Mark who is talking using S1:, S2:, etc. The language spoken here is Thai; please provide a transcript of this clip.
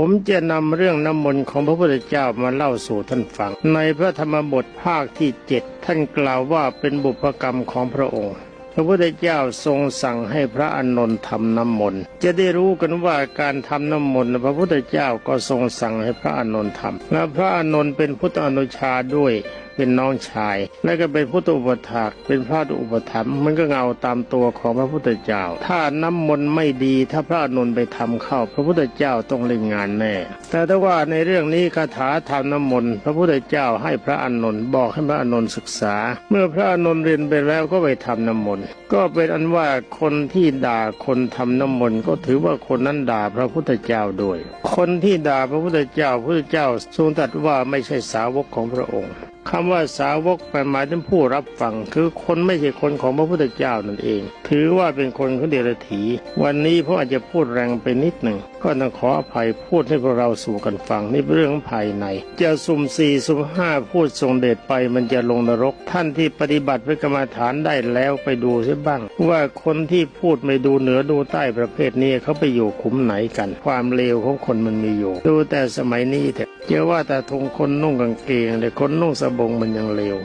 S1: ผมจะนำเรื่องน้ำมนต์ของพระพุทธเจ้ามาเล่าสู่ท่านฟัง ในพระธรรมบทภาคที่เจ็ดท่านกล่าวว่าเป็นบุพกรรมของพระองค์ พระพุทธเจ้าทรงสั่งให้พระอานนท์ทำน้ำมนต์จะได้รู้กันว่าการทำน้ำมนต์พระพุทธเจ้าก็ทรงสั่งให้พระอานนท์ทำและพระอานนท์เป็นพุทธอนุชาด้วย เป็นน้องชาย และก็เป็นพุทธอุปถากเป็นพระอุปถัมภ์มันก็เงาตามตัวของพระพุทธเจ้า ถ้าน้ำมนต์ไม่ดีถ้าพระอนนท์ไปทำเข้า พระพุทธเจ้าต้องเล่นงานแน่ แต่ถ้าว่าในเรื่องนี้คาถาทำน้ำมนต์พระพุทธเจ้าให้พระอานนท์บอกให้พระอานนท์ศึกษา เมื่อพระอานนท์เรียนไปแล้วก็ไปทำน้ำมนต์ก็เป็นอันว่าคนที่ด่าคนทำน้ำมนต์ก็ถือว่าคนนั้นด่าพระพุทธเจ้าด้วย คนที่ด่าพระพุทธเจ้าพระพุทธเจ้าทรงตรัสว่าไม่ใช่สาวกของพระองค์ คำว่าสาวกแปลหมายถึงผู้รับฟังคือคนไม่ใช่คนของพระพุทธเจ้านั่นเอง ถือว่าเป็นคนของเดรัจฉีวันนี้ผมอาจจะพูดแรงไปนิดหนึ่งก็ต้องขออภัยพูดให้พวกเราสู่กันฟังนี่เป็นเรื่องภายใน จะสุ่มสี่สุ่มห้าพูดทรงเดชไปมันจะลงนรก ท่านที่ปฏิบัติพระกรรมฐานได้แล้วไปดูเสียบ้าง ว่าคนที่พูดไม่ดูเหนือดูใต้ประเภทนี้เขาไปอยู่ขุมไหนกัน ความเลวของคนมันมีอยู่ ดูแต่สมัยนี้เถอะ เจอว่าแต่ทงคนนุ่งกางเกงแต่คนนุ่งสบงมันยังเลว